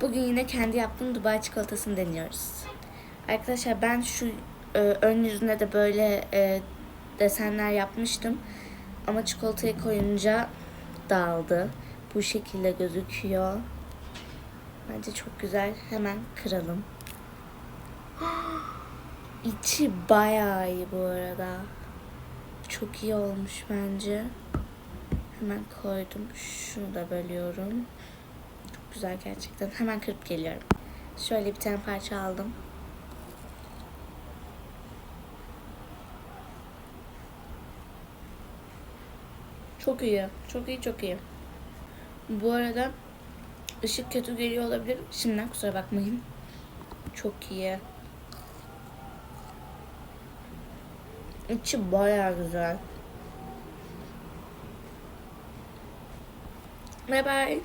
Bugün yine kendi yaptığım Dubai çikolatasını deniyoruz. Arkadaşlar ben şu e, ön yüzüne de böyle e, desenler yapmıştım. Ama çikolatayı koyunca dağıldı. Bu şekilde gözüküyor. Bence çok güzel. Hemen kıralım. İçi bayağı iyi bu arada. Çok iyi olmuş bence. Hemen koydum. Şunu da bölüyorum. Güzel gerçekten. Hemen kırıp geliyorum. Şöyle bir tane parça aldım. Çok iyi. Çok iyi, çok iyi. Bu arada ışık kötü geliyor olabilir. Şimdiden kusura bakmayın. Çok iyi. İçi bayağı güzel. Bye bye.